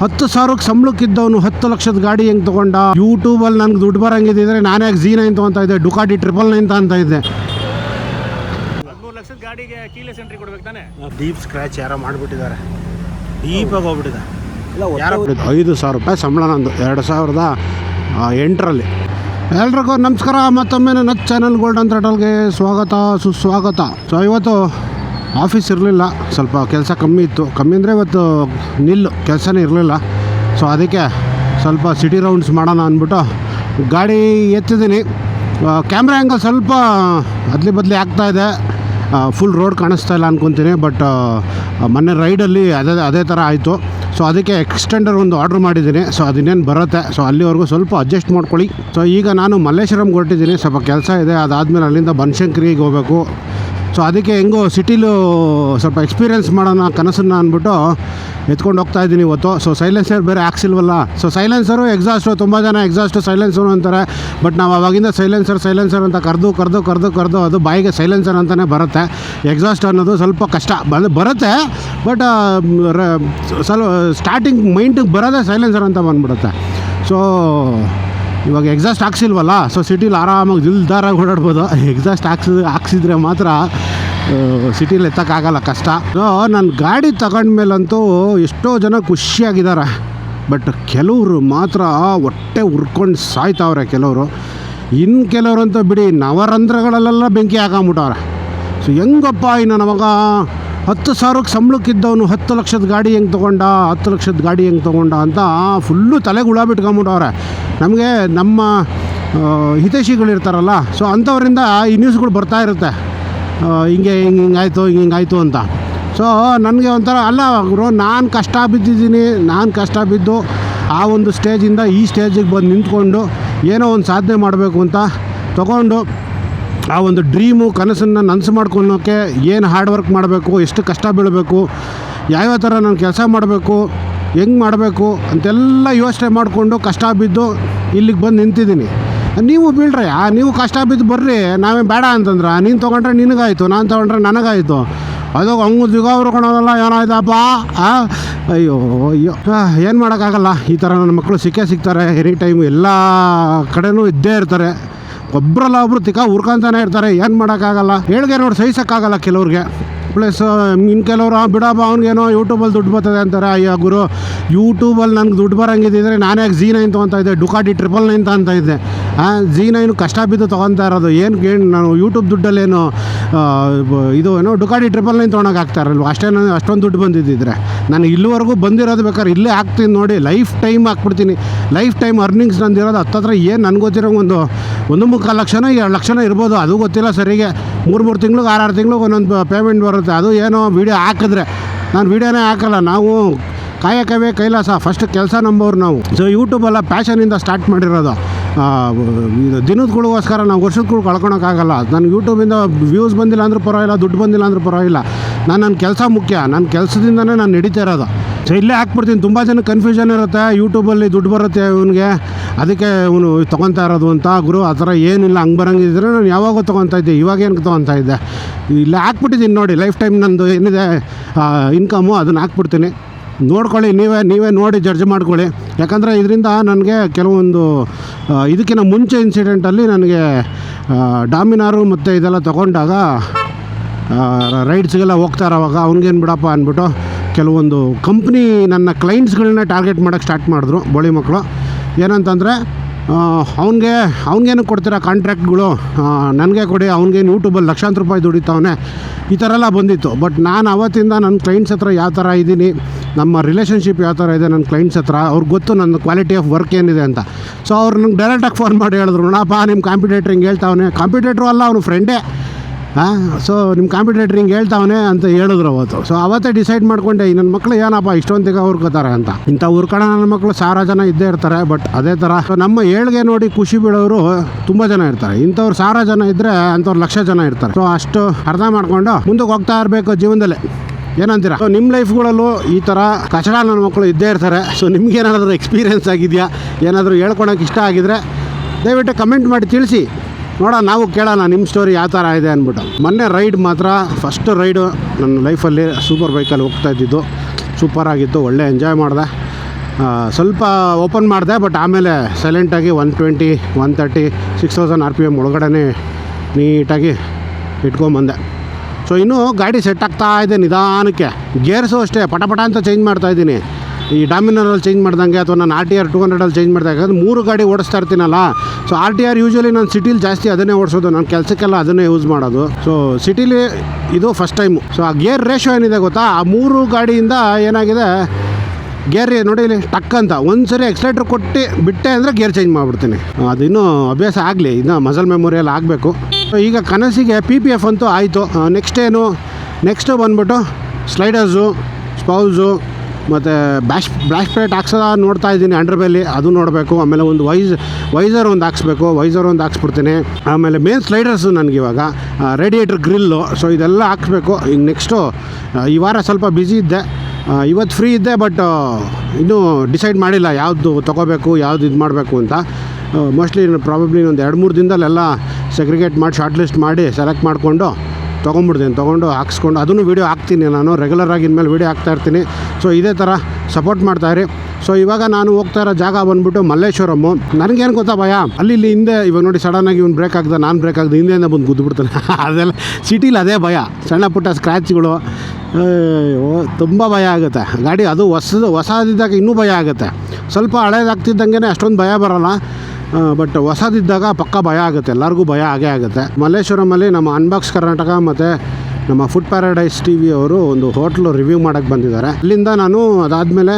ಹತ್ತು ಸಾವಿರಕ್ಕೆ ಸಂಬಳಕ್ಕಿದ್ದವನು ಹತ್ತು ಲಕ್ಷದ ಗಾಡಿ ಹೆಂಗೆ ತಗೊಂಡ? ಯೂಟ್ಯೂಬಲ್ಲಿ ನನಗೆ ದುಡ್ಡು ಬರಂಗಿದ್ರೆ ನಾನೇ ಜಿ ನೈನ್ ತೊಗೊತಾ ಇದ್ದೆ ಡುಕಾಟಿ ಟ್ರಿಪಲ್ ನೈನ್ ಅಂತ ಇದ್ದೆ. ಹದಿಮೂರು ಲಕ್ಷದ ಗಾಡಿಗೆ ಕೀಲೆಸ್ ಎಂಟ್ರಿ ಕೊಡ್ಬೇಕು ತಾನೆ? ಡೀಪ್ ಸ್ಕ್ರ್ಯಾಚ್ ಯಾರೋ ಮಾಡಿಬಿಟ್ಟಿದ್ದಾರೆ. ಡೀಪಾಗಿ ಹೋಗ್ಬಿಟ್ಟಿದೆ ಯಾರೋ ಐದು ಸಾವಿರ ರೂಪಾಯಿ ಸಂಬಳ ನಂದು ಎರಡು ಸಾವಿರದ ಆ, ಎಂಟರಲ್ಲಿ. ಎಲ್ರಿಗೂ ನಮಸ್ಕಾರ ಮತ್ತೊಮ್ಮೆ ನನ್ನ ಚಾನಲ್ ಗೋಲ್ಡನ್ ಥ್ರೆಟಲ್ಗೆ ಸ್ವಾಗತ ಸುಸ್ವಾಗತ. ಸೊ ಇವತ್ತು ಆಫೀಸ್ ಇರಲಿಲ್ಲ. ಸ್ವಲ್ಪ ಕೆಲಸ ಕಮ್ಮಿ ಇತ್ತು. ಕಮ್ಮಿ ಅಂದರೆ ಇವತ್ತು ನಿಲ್ಲು. ಕೆಲಸನೇ ಇರಲಿಲ್ಲ. ಸೊ ಅದಕ್ಕೆ ಸ್ವಲ್ಪ ಸಿಟಿ ರೌಂಡ್ಸ್ ಮಾಡೋಣ ಅಂದ್ಬಿಟ್ಟು ಗಾಡಿ ಎತ್ತಿದ್ದೀನಿ. ಕ್ಯಾಮ್ರಾ ಆ್ಯಂಗಲ್ ಸ್ವಲ್ಪ ಅದ್ಲಿ ಬದಲಿ ಇದೆ. ಫುಲ್ ರೋಡ್ ಕಾಣಿಸ್ತಾ ಇಲ್ಲ ಅಂದ್ಕೊತೀನಿ ಬಟ್ ಮೊನ್ನೆ ರೈಡಲ್ಲಿ ಅದೇ ಅದೇ ಥರ ಆಯಿತು. ಸೊ ಅದಕ್ಕೆ ಎಕ್ಸ್ಟೆಂಡರ್ ಒಂದು ಆರ್ಡ್ರ್ ಮಾಡಿದ್ದೀನಿ. ಸೊ ಅದಿನ್ನೇನು ಬರುತ್ತೆ. ಸೊ ಅಲ್ಲಿವರೆಗೂ ಸ್ವಲ್ಪ ಅಡ್ಜಸ್ಟ್ ಮಾಡ್ಕೊಳ್ಳಿ. ಸೊ ಈಗ ನಾನು ಮಲ್ಲೇಶ್ವರಂಗೆ ಹೊರಟಿದ್ದೀನಿ. ಸ್ವಲ್ಪ ಕೆಲಸ ಇದೆ. ಅದಾದಮೇಲೆ ಅಲ್ಲಿಂದ ಬನಶಂಕರಿಗೆ ಹೋಗಬೇಕು. ಸೊ ಅದಕ್ಕೆ ಹೆಂಗೋ ಸಿಟಿಲೂ ಸ್ವಲ್ಪ ಎಕ್ಸ್ಪೀರಿಯೆನ್ಸ್ ಮಾಡೋಣ ಕನಸನ್ನು ಅಂದ್ಬಿಟ್ಟು ಎತ್ಕೊಂಡು ಹೋಗ್ತಾ ಇದ್ದೀನಿ ಇವತ್ತು. ಸೊ ಸೈಲೆನ್ಸರ್ ಬೇರೆ ಹಾಕ್ಸಿಲ್ವಲ್ಲ? ಸೊ ಸೈಲೆನ್ಸರು ಎಕ್ಸಾಸ್ಟು ತುಂಬ ಜನ ಎಕ್ಸಾಸ್ಟು ಸೈಲೆನ್ಸರು ಅಂತಾರೆ. ಬಟ್ ನಾವು ಅವಾಗಿಂದ ಸೈಲೆನ್ಸರ್ ಸೈಲೆನ್ಸರ್ ಅಂತ ಕರೆದು ಕರೆದು ಕರೆದು ಕರೆದು ಅದು ಬಾಯಿಗೆ ಸೈಲೆನ್ಸರ್ ಅಂತಲೇ ಬರುತ್ತೆ. ಎಕ್ಸಾಸ್ಟ್ ಅನ್ನೋದು ಸ್ವಲ್ಪ ಕಷ್ಟ. ಬಂದು ಬರುತ್ತೆ ಬಟ್ ಸ್ವಲ್ಪ ಸ್ಟಾರ್ಟಿಂಗ್ ಮೈಂಡಿಗೆ ಬರೋದೇ ಸೈಲೆನ್ಸರ್ ಅಂತ ಬಂದ್ಬಿಡುತ್ತೆ. ಸೊ ಇವಾಗ ಎಕ್ಸಾಸ್ಟ್ ಹಾಕ್ಸಿಲ್ವಲ್ಲ? ಸೊ ಸಿಟಿಲಿ ಆರಾಮಾಗಿ ದಿಲ್ದಾರಾಗಿ ಓಡಾಡ್ಬೋದು. ಎಕ್ಸಾಸ್ಟ್ ಹಾಕ್ಸಿ, ಹಾಕ್ಸಿದ್ರೆ ಮಾತ್ರ ಸಿಟಿಲಿ ಎತ್ತಕ್ಕಾಗಲ್ಲ ಕಷ್ಟ. ಸೊ ನಾನು ಗಾಡಿ ತಗೊಂಡ್ಮೇಲಂತೂ ಎಷ್ಟೋ ಜನ ಖುಷಿಯಾಗಿದ್ದಾರೆ. ಬಟ್ ಕೆಲವರು ಮಾತ್ರ ಹೊಟ್ಟೆ ಉರ್ಕೊಂಡು ಸಾಯ್ತಾವ್ರೆ ಕೆಲವರು. ಇನ್ನು ಕೆಲವರಂತೂ ಬಿಡಿ ನವರಂಧ್ರಗಳಲ್ಲೆಲ್ಲ ಬೆಂಕಿ ಹಾಕೊಂಬಿಟ್ಟವ್ರೆ ಸೊ ಹೆಂಗಪ್ಪ ಇನ್ನು ನಮಗ? ಹತ್ತು ಸಾವಿರಕ್ಕೆ ಸಂಬಳಕ್ಕಿದ್ದವನು ಹತ್ತು ಲಕ್ಷದ ಗಾಡಿ ಹೆಂಗೆ ತೊಗೊಂಡ, ಹತ್ತು ಲಕ್ಷದ ಗಾಡಿ ಹೆಂಗೆ ತೊಗೊಂಡ ಅಂತ ಫುಲ್ಲು ತಲೆಗೆ ಹುಳ ಬಿಟ್ಕೊಂಬಿಟ್ಟವ್ರೆ ನಮಗೆ ನಮ್ಮ ಹಿತೈಷಿಗಳಿರ್ತಾರಲ್ಲ, ಸೊ ಅಂಥವರಿಂದ ಈ ನ್ಯೂಸ್ಗಳು ಬರ್ತಾ ಇರುತ್ತೆ. ಹಿಂಗೆ ಹಿಂಗೆ ಹಿಂಗೆ ಹಿಂಗಾಯ್ತು ಹಿಂಗೆ ಹಿಂಗಾಯ್ತು ಅಂತ. ಸೊ ನನಗೆ ಒಂಥರ, ಅಲ್ಲ ಗುರು, ನಾನು ಕಷ್ಟ ಬಿದ್ದಿದ್ದೀನಿ, ನಾನು ಕಷ್ಟ ಬಿದ್ದು ಆ ಒಂದು ಸ್ಟೇಜಿಂದ ಈ ಸ್ಟೇಜಿಗೆ ಬಂದು ನಿಂತ್ಕೊಂಡು ಏನೋ ಒಂದು ಸಾಧನೆ ಮಾಡಬೇಕು ಅಂತ ತಗೊಂಡು ಆ ಒಂದು ಡ್ರೀಮು ಕನಸನ್ನು ನನಸು ಮಾಡ್ಕೊಳ್ಳೋಕ್ಕೆ ಏನು ಹಾರ್ಡ್ ವರ್ಕ್ ಮಾಡಬೇಕು, ಎಷ್ಟು ಕಷ್ಟ ಬೀಳಬೇಕು ಯಾವ್ಯಾವ ಥರ ನಾನು ಕೆಲಸ ಮಾಡಬೇಕು, ಹೆಂಗೆ ಮಾಡಬೇಕು ಅಂತೆಲ್ಲ ಯೋಚನೆ ಮಾಡಿಕೊಂಡು ಕಷ್ಟ ಬಿದ್ದು ಇಲ್ಲಿಗೆ ಬಂದು ನಿಂತಿದ್ದೀನಿ. ನೀವು ಬೀಳ್ರಿ, ಆ ನೀವು ಕಷ್ಟ ಬಿದ್ದು ಬರ್ರಿ ನಾವೇ ಬೇಡ ಅಂತಂದ್ರೆ, ನೀನು ತೊಗೊಂಡ್ರೆ ನಿನಗಾಯಿತು, ನಾನು ತೊಗೊಂಡ್ರೆ ನನಗಾಯಿತು. ಅದು ಹಂಗೆ ದಿಗ ಹುರ್ಕೊಳೋದಲ್ಲ, ಏನಾಯ್ತಪ್ಪ? ಅಯ್ಯೋ ಅಯ್ಯೋ ಏನು ಮಾಡೋಕ್ಕಾಗಲ್ಲ. ಈ ಥರ ನನ್ನ ಮಕ್ಕಳು ಸಿಕ್ಕೇ ಸಿಗ್ತಾರೆ, ಎನಿ ಟೈಮ್ ಎಲ್ಲ ಕಡೆಯೂ ಇದ್ದೇ ಇರ್ತಾರೆ. ಒಬ್ರಲ್ಲ ಒಬ್ರು ತಿಕ್ಕ ಉರ್ಕೊಂತಾನೆ ಇರ್ತಾರೆ. ಏನು ಮಾಡೋಕ್ಕಾಗಲ್ಲ? ಹೇಳಿಗೆ ನೋಡಿ ಸಹಿಸೋಕ್ಕಾಗಲ್ಲ ಕೆಲವ್ರಿಗೆ. ಪ್ಲಸ್ ಇನ್ನು ಕೆಲವರು ಬಿಡಪ್ಪ, ಅವ್ನಿಗೇನೋ ಯೂಟ್ಯೂಬಲ್ಲಿ ದುಡ್ಡು ಬರ್ತದೆ ಅಂತಾರೆ. ಅಯ್ಯೋ, ಗುರು ಯೂಟ್ಯೂಬಲ್ಲಿ ನನಗೆ ದುಡ್ಡು ಬರಂಗಿದ್ರೆ ನಾನೇ ಜಿ ನೈನ್ ತೊಗೊತಾ ಇದ್ದೆ. ಡುಕಾಟಿ ಟ್ರಿಪಲ್ ನೈನ್ ಅಂತ ಇದ್ದೆ. ಜಿ ಏನು ಕಷ್ಟ ಬಿದ್ದು ತೊಗೊತಾ ಇರೋದು. ಏನು ಏನು ನಾನು ಯೂಟ್ಯೂಬ್ ದುಡ್ಡಲ್ಲೇನು ಇದು ಏನೋ ಡುಕಾಡಿ ಟ್ರಿಪಲ್ ನೈನ್ ತೊಗೊಳಕ್ಕೆ ಅಲ್ವಾ ಅಷ್ಟೇ ನಾನು ಅಷ್ಟೊಂದು ದುಡ್ಡು ಬಂದಿದ್ದಿದ್ರೆ. ನಾನು ಇಲ್ಲಿವರೆಗೂ ಬಂದಿರೋದು ಬೇಕಾದ್ರೆ ಇಲ್ಲೇ ಹಾಕ್ತೀನಿ ನೋಡಿ. ಲೈಫ್ ಟೈಮ್ ಹಾಕ್ಬಿಡ್ತೀನಿ. ಲೈಫ್ ಟೈಮ್ ಅರ್ನಿಂಗ್ಸ್ ನಂದಿರೋದು ಹತ್ತತ್ರ ಏನು ನನಗೆ ಗೊತ್ತಿರೋ ಒಂದು ಒಂದು ಮುಕ್ಕಾಲು ಲಕ್ಷನೋ, ಎರಡು ಲಕ್ಷನೋ ಇರ್ಬೋದು. ಅದು ಗೊತ್ತಿಲ್ಲ ಸರಿಗೆ. ಮೂರು ಮೂರು ತಿಂಗ್ಳಿಗೆ, ಆರು ಆರು ತಿಂಗ್ಳಿಗೆ ಒಂದೊಂದು ಪೇಮೆಂಟ್ ಬರುತ್ತೆ. ಅದು ಏನೋ ವೀಡಿಯೋ ಹಾಕಿದ್ರೆ. ನಾನು ವೀಡಿಯೋನೇ ಹಾಕಲ್ಲ. ನಾವು ಕಾಯಕವೇ ಕೈಲಾಸ. ಫಸ್ಟ್ ಕೆಲಸ ನಂಬೋರು ನಾವು. ಸೊ ಯೂಟ್ಯೂಬಲ್ಲ ಪ್ಯಾಷನಿಂದ ಸ್ಟಾರ್ಟ್ ಮಾಡಿರೋದು. ದಿನದಗಳಿಗೋಸ್ಕರ ನಾವು ವರ್ಷದಗಳು ಕಳ್ಕೊಳಕ್ಕಾಗಲ್ಲ. ನನಗೆ ಯೂಟ್ಯೂಬಿಂದ ವ್ಯೂಸ್ ಬಂದಿಲ್ಲ ಅಂದರೂ ಪರವಾಗಿಲ್ಲ, ದುಡ್ಡು ಬಂದಿಲ್ಲ ಅಂದರೂ ಪರವಾಗಿಲ್ಲ. ನಾನು ನನ್ನ ಕೆಲಸ ಮುಖ್ಯ. ನನ್ನ ಕೆಲಸದಿಂದನೇ ನಾನು ನಡೀತಾ ಇರೋದು. ಸೊ ಇಲ್ಲೇ ಹಾಕ್ಬಿಡ್ತೀನಿ. ತುಂಬ ಜನ ಕನ್ಫ್ಯೂಷನ್ ಇರುತ್ತೆ. ಯೂಟ್ಯೂಬಲ್ಲಿ ದುಡ್ಡು ಬರುತ್ತೆ ಇವನಿಗೆ. ಅದಕ್ಕೆ ಇವನು ತೊಗೊತಾ ಇರೋದು ಅಂತ. ಗುರು, ಆ ಥರ ಏನಿಲ್ಲ, ಹಂಗೆ ಬರೋಂಗಿದ್ರೆ ನಾನು ಯಾವಾಗೋ ತೊಗೊತಾ ಇದ್ದೆ. ಇವಾಗ ಏನಕ್ಕೆ ತೊಗೊತಾ ಇದ್ದೆ? ಇಲ್ಲೇ ಹಾಕ್ಬಿಟ್ಟಿದ್ದೀನಿ ನೋಡಿ. ಲೈಫ್ ಟೈಮ್ ನಂದು ಏನಿದೆ ಇನ್ಕಮು ಅದನ್ನು ಹಾಕ್ಬಿಡ್ತೀನಿ. ನೋಡ್ಕೊಳ್ಳಿ, ನೀವೇ ನೀವೇ ನೋಡಿ ಜಡ್ಜ್ ಮಾಡ್ಕೊಳ್ಳಿ. ಯಾಕಂದರೆ ಇದರಿಂದ ನನಗೆ ಕೆಲವೊಂದು ಇದಕ್ಕಿಂತ ಮುಂಚೆ ಇನ್ಸಿಡೆಂಟಲ್ಲಿ ನನಗೆ ಡಾಮಿನಾರು ಮತ್ತು ಇದೆಲ್ಲ ತಗೊಂಡಾಗ ರೈಡ್ಸ್ಗೆಲ್ಲ ಹೋಗ್ತಾರೆ ಅವಾಗ ಅವ್ನಿಗೇನು ಬಿಡಪ್ಪ ಅಂದ್ಬಿಟ್ಟು ಕೆಲವೊಂದು ಕಂಪ್ನಿ ನನ್ನ ಕ್ಲೈಂಟ್ಸ್ಗಳನ್ನ ಟಾರ್ಗೆಟ್ ಮಾಡೋಕ್ಕೆ ಸ್ಟಾರ್ಟ್ ಮಾಡಿದ್ರು ಬೋಳಿ ಮಕ್ಕಳು ಏನಂತಂದರೆ ಅವನಿಗೆ, ಅವನಿಗೇನು ಕೊಡ್ತೀರಾ ಕಾಂಟ್ರ್ಯಾಕ್ಟ್ಗಳು ನನಗೆ ಕೊಡಿ ಅವ್ನಿಗೇನು ಯೂಟ್ಯೂಬಲ್ಲಿ ಲಕ್ಷಾಂತರ ರೂಪಾಯಿ ದುಡಿತಾವನೆ. ಈ ಥರ ಎಲ್ಲ ಬಂದಿತ್ತು. ಬಟ್ ನಾನು ಅವತ್ತಿಂದ ನನ್ನ ಕ್ಲೈಂಟ್ಸ್ ಹತ್ರ ಯಾವ ಥರ ಇದ್ದೀನಿ, ನಮ್ಮ ರಿಲೇಷನ್ಶಿಪ್ ಯಾವ ಥರ ಇದೆ ನನ್ನ ಕ್ಲೈಂಟ್ಸ್ ಹತ್ರ, ಅವ್ರಿಗೆ ಗೊತ್ತು ನನ್ನ ಕ್ವಾಲಿಟಿ ಆಫ್ ವರ್ಕ್ ಏನಿದೆ ಅಂತ. ಸೊ ಅವ್ರು ನಂಗೆ ಡೈರೆಕ್ಟಾಗಿ ಫೋನ್ ಮಾಡಿ ಹೇಳಿದ್ರು, ನೋಡಪ್ಪ ನಿಮ್ಮ ಕಾಂಪಿಟೇಟ್ರ್ ಹಿಂಗೆ ಹೇಳ್ತಾವನೆ. ಕಾಂಪಿಟೇಟ್ರು ಅಲ್ಲ, ಅವನು ಫ್ರೆಂಡೇ ಹಾಂ ಸೊ ನಿಮ್ಮ ಕಾಂಪಿಟೇಟ್ರ್ ಹಿಂಗೆ ಹೇಳ್ತಾವನೆ ಅಂತ ಹೇಳಿದ್ರು ಅವತ್ತು. ಸೊ ಅವತ್ತೇ ಡಿಸೈಡ್ ಮಾಡ್ಕೊಂಡೆ ನನ್ನ ಮಕ್ಕಳು ಏನಪ್ಪ ಇಷ್ಟೊಂದಿಗೆ ಹುರ್ಕೋತಾರೆ ಅಂತ. ಇಂಥ ಹುರ್ಕಣ ನನ್ನ ಮಕ್ಕಳು ಸಾವಿರ ಜನ ಇದ್ದೇ ಇರ್ತಾರೆ ಬಟ್ ಅದೇ ಥರ ನಮ್ಮ ಏಳ್ಗೆ ನೋಡಿ ಖುಷಿ ಬೀಳೋರು ತುಂಬ ಜನ ಇರ್ತಾರೆ. ಇಂಥವ್ರು ಸಾವಿರ ಜನ ಇದ್ದರೆ ಅಂಥವ್ರು ಲಕ್ಷ ಜನ ಇರ್ತಾರೆ. ಸೊ ಅಷ್ಟು ಅರ್ಥ ಮಾಡ್ಕೊಂಡು ಮುಂದಕ್ಕೆ ಹೋಗ್ತಾ ಇರಬೇಕು ಜೀವನದಲ್ಲಿ. ಏನಂತೀರಾ? ಸೊ ನಿಮ್ಮ ಲೈಫ್ಗಳಲ್ಲೂ ಈ ಥರ ಕಚಡ ನನ್ನ ಮಕ್ಕಳು ಇದ್ದೇ ಇರ್ತಾರೆ. ಸೊ ನಿಮ್ಗೆ ಏನಾದರೂ ಎಕ್ಸ್ಪೀರಿಯೆನ್ಸ್ ಆಗಿದೆಯಾ? ಏನಾದರೂ ಹೇಳ್ಕೊಳಕ್ಕೆ ಇಷ್ಟ ಆಗಿದ್ರೆ ದಯವಿಟ್ಟು ಕಮೆಂಟ್ ಮಾಡಿ ತಿಳಿಸಿ. ನೋಡೋಣ, ನಾವು ಕೇಳೋಣ ನಿಮ್ಮ ಸ್ಟೋರಿ ಯಾವ ಥರ ಇದೆ ಅಂದ್ಬಿಟ್ಟು. ಮೊನ್ನೆ ರೈಡ್ ಮಾತ್ರ ಫಸ್ಟ್ ರೈಡು ನನ್ನ ಲೈಫಲ್ಲಿ ಸೂಪರ್ ಬೈಕಲ್ಲಿ ಹೋಗ್ತಾ ಇದ್ದಿದ್ದು. ಸೂಪರ್ ಆಗಿತ್ತು, ಒಳ್ಳೆ ಎಂಜಾಯ್ ಮಾಡಿದೆ. ಸ್ವಲ್ಪ ಓಪನ್ ಮಾಡಿದೆ ಬಟ್ ಆಮೇಲೆ ಸೈಲೆಂಟಾಗಿ one twenty one thirty six thousand R P M ಒಳಗಡೆ ನೀಟಾಗಿ ಇಟ್ಕೊಂಬಂದೆ. ಸೊ ಇನ್ನೂ ಗಾಡಿ ಸೆಟ್ ಆಗ್ತಾ ಇದೆ ನಿಧಾನಕ್ಕೆ. ಗೇರ್ಸು ಅಷ್ಟೇ ಪಟಪಟ ಪಟ ಅಂತ ಚೇಂಜ್ ಮಾಡ್ತಾ ಇದ್ದೀನಿ. ಈ ಡಾಮಿನರಲ್ಲಿ ಚೇಂಜ್ ಮಾಡ್ದಂಗೆ, ಅಥವಾ ನಾನು ಆರ್ ಟಿ ಆರ್ ಟು ಹಂಡ್ರೆಡಲ್ಲಿ ಚೇಂಜ್ ಮಾಡಿದಾಗ ಯಾಕಂದ್ರೆ ಮೂರು ಗಾಡಿ ಓಡಿಸ್ತಾ ಇರ್ತೀನಲ್ಲ so R T R usually ನಾನು ಸಿಟಿಲಿ ಜಾಸ್ತಿ ಅದನ್ನೇ ಓಡಿಸೋದು. ನಾನು ಕೆಲಸಕ್ಕೆಲ್ಲ ಅದನ್ನೇ ಯೂಸ್ ಮಾಡೋದು. ಸೊ ಸಿಟಿಲಿ ಇದು ಫಸ್ಟ್ ಟೈಮು ಸೊ ಆ ಗೇರ್ ರೇಷೋ ಏನಿದೆ ಗೊತ್ತಾ? ಆ ಮೂರು ಗಾಡಿಯಿಂದ ಏನಾಗಿದೆ? ಗೇರ್ ನೋಡಿ ಇಲ್ಲಿ ಟಕ್ ಅಂತ. ಒಂದು ಸರಿ ಎಕ್ಸ್ಲೇಟ್ರ್ ಕೊಟ್ಟು ಬಿಟ್ಟೆ ಅಂದರೆ ಗೇರ್ ಚೇಂಜ್ ಮಾಡಿಬಿಡ್ತೀನಿ. ಅದು ಅಭ್ಯಾಸ ಆಗಲಿ. ಇನ್ನು ಮಸಲ್ ಮೆಮೊರಿಯಲ್ಲಿ ಆಗಬೇಕು. ಈಗ ಕನಸಿಗೆ ಪಿ ಪಿ ಎಫ್ ಅಂತೂ ಆಯಿತು. ನೆಕ್ಸ್ಟ್ ಏನು? ನೆಕ್ಸ್ಟು ಬಂದ್ಬಿಟ್ಟು ಸ್ಲೈಡರ್ಸು ಸ್ಪೌಸು ಮತ್ತು ಬ್ಯಾಶ್ ಬ್ಯಾಶ್ ಪ್ಲೇಟ್ ಹಾಕ್ಸೋದ ನೋಡ್ತಾ ಇದ್ದೀನಿ ಬೆಲ್ಲಿ ಅದು ನೋಡಬೇಕು. ಆಮೇಲೆ ಒಂದು ವೈಸ್, ವೈಸರ್ ಒಂದು ಹಾಕ್ಸ್ಬೇಕು, ವೈಸರ್ ಒಂದು ಹಾಕ್ಸ್ಬಿಡ್ತೀನಿ. ಆಮೇಲೆ ಮೇನ್ ಸ್ಲೈಡರ್ಸು ನನಗೆ ಇವಾಗ ರೇಡಿಯೇಟ್ರ್ ಗ್ರಿಲ್ಲು ಸೊ ಇದೆಲ್ಲ ಹಾಕ್ಸ್ಬೇಕು. ಈಗ ನೆಕ್ಸ್ಟು ಈ ವಾರ ಸ್ವಲ್ಪ ಬ್ಯುಸಿ ಇದ್ದೆ. ಇವತ್ತು ಫ್ರೀ ಇದ್ದೆ ಬಟ್ ಇನ್ನೂ ಡಿಸೈಡ್ ಮಾಡಿಲ್ಲ ಯಾವುದು ತೊಗೋಬೇಕು, ಯಾವುದು ಇದು ಮಾಡಬೇಕು ಅಂತ. ಮೋಸ್ಟ್ಲಿ ಪ್ರಾಬಬ್ಲಿ ಒಂದು ಎರಡು ಮೂರು ದಿನದಲ್ಲೆಲ್ಲ ಸೆಗ್ರಿಗೇಟ್ ಮಾಡಿ ಶಾರ್ಟ್ ಲಿಸ್ಟ್ ಮಾಡಿ ಸೆಲೆಕ್ಟ್ ಮಾಡಿಕೊಂಡು ತೊಗೊಂಬಿಡ್ತೀನಿ ತೊಗೊಂಡು ಹಾಕ್ಸ್ಕೊಂಡು, ಅದನ್ನು ವೀಡಿಯೋ ಹಾಕ್ತೀನಿ ನಾನು ರೆಗ್ಯುಲರಾಗಿ ಇನ್ಮೇಲೆ ವೀಡಿಯೋ ಹಾಕ್ತಾ ಇರ್ತೀನಿ. ಸೊ ಇದೇ ಥರ ಸಪೋರ್ಟ್ ಮಾಡ್ತಾಯಿರಿ ಸೊ ಇವಾಗ ನಾನು ಹೋಗ್ತಾ ಇರೋ ಜಾಗ ಬಂದ್ಬಿಟ್ಟು ಮಲ್ಲೇಶ್ವರಮ್ಮು ನನಗೇನು ಗೊತ್ತಾ ಭಯ? ಅಲ್ಲಿ, ಇಲ್ಲಿ ಹಿಂದೆ, ಇವಾಗ ನೋಡಿ ಸಡನ್ನಾಗಿ ಇವ್ನು ಬ್ರೇಕ್ ಆಗ್ದೆ, ನಾನು ಬ್ರೇಕ್ ಆಗ್ದೆ, ಹಿಂದೆಯಿಂದ ಬಂದು ಗುದ್ದುಬಿಡ್ತಾನೆ ಅದೆಲ್ಲ ಸಿಟಿಲಿ ಅದೇ ಭಯ. ಸಣ್ಣ ಪುಟ್ಟ ಸ್ಕ್ರ್ಯಾಚ್ಗಳು ತುಂಬ ಭಯ ಆಗುತ್ತೆ. ಗಾಡಿ ಅದು ಹೊಸದು, ಹೊಸದಿದ್ದಾಗ ಇನ್ನೂ ಭಯ ಆಗುತ್ತೆ. ಸ್ವಲ್ಪ ಹಳೇದಾಗ್ತಿದ್ದಂಗೆ ಅಷ್ಟೊಂದು ಭಯ ಬರೋಲ್ಲ. ಬಟ್ ಹೊಸದಿದ್ದಾಗ ಪಕ್ಕ ಭಯ ಆಗುತ್ತೆ. ಎಲ್ಲರಿಗೂ ಭಯ ಆಗೇ ಆಗುತ್ತೆ. ಮಲ್ಲೇಶ್ವರಮಲ್ಲಿ ನಮ್ಮ ಅನ್ಬಾಕ್ಸ್ ಕರ್ನಾಟಕ ಮತ್ತು ನಮ್ಮ ಫುಡ್ ಪ್ಯಾರಡೈಸ್ ಟಿ ವಿ ಅವರು ಒಂದು ಹೋಟ್ಲು ರಿವ್ಯೂ ಮಾಡೋಕ್ಕೆ ಬಂದಿದ್ದಾರೆ. ಅಲ್ಲಿಂದ ನಾನು ಅದಾದಮೇಲೆ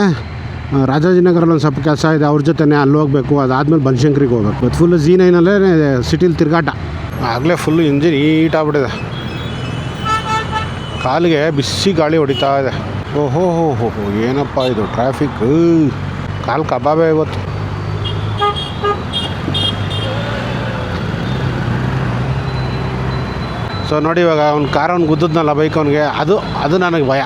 ರಾಜಾಜಿನಗರಲ್ಲಿ ಒಂದು ಸ್ವಲ್ಪ ಕೆಲಸ ಇದೆ. ಅವ್ರ ಜೊತೆನೇ ಅಲ್ಲಿ ಹೋಗಬೇಕು. ಅದಾದಮೇಲೆ ಬನಶಂಕರಿಗೆ ಹೋಗ್ಬೇಕು. ಮತ್ತು ಫುಲ್ ಜಿ ನೈನಲ್ಲೇ ಸಿಟಿಲಿ ತಿರ್ಗಾಟ. ಆಗಲೇ ಫುಲ್ ಇಂಜಿನ್ ಈಟ್ ಆಗ್ಬಿಟ್ಟಿದೆ. ಕಾಲಿಗೆ ಬಿಸಿ ಗಾಳಿ ಹೊಡಿತಾ ಇದೆ. ಓಹೋ ಹೋ ಹೋ ಏನಪ್ಪ ಇದು ಟ್ರಾಫಿಕ್ ಕಾಲು ಕಬಾಬೇ ಇವತ್ತು. ಸೊ ನೋಡಿ ಇವಾಗ ಅವ್ನು ಕಾರ್ ಅವ್ನು ಗುದ್ದದ್ನಲ್ಲ ಬೈಕ್ ಅವನಿಗೆ ಅದು ಅದು ನನಗೆ ಭಯ.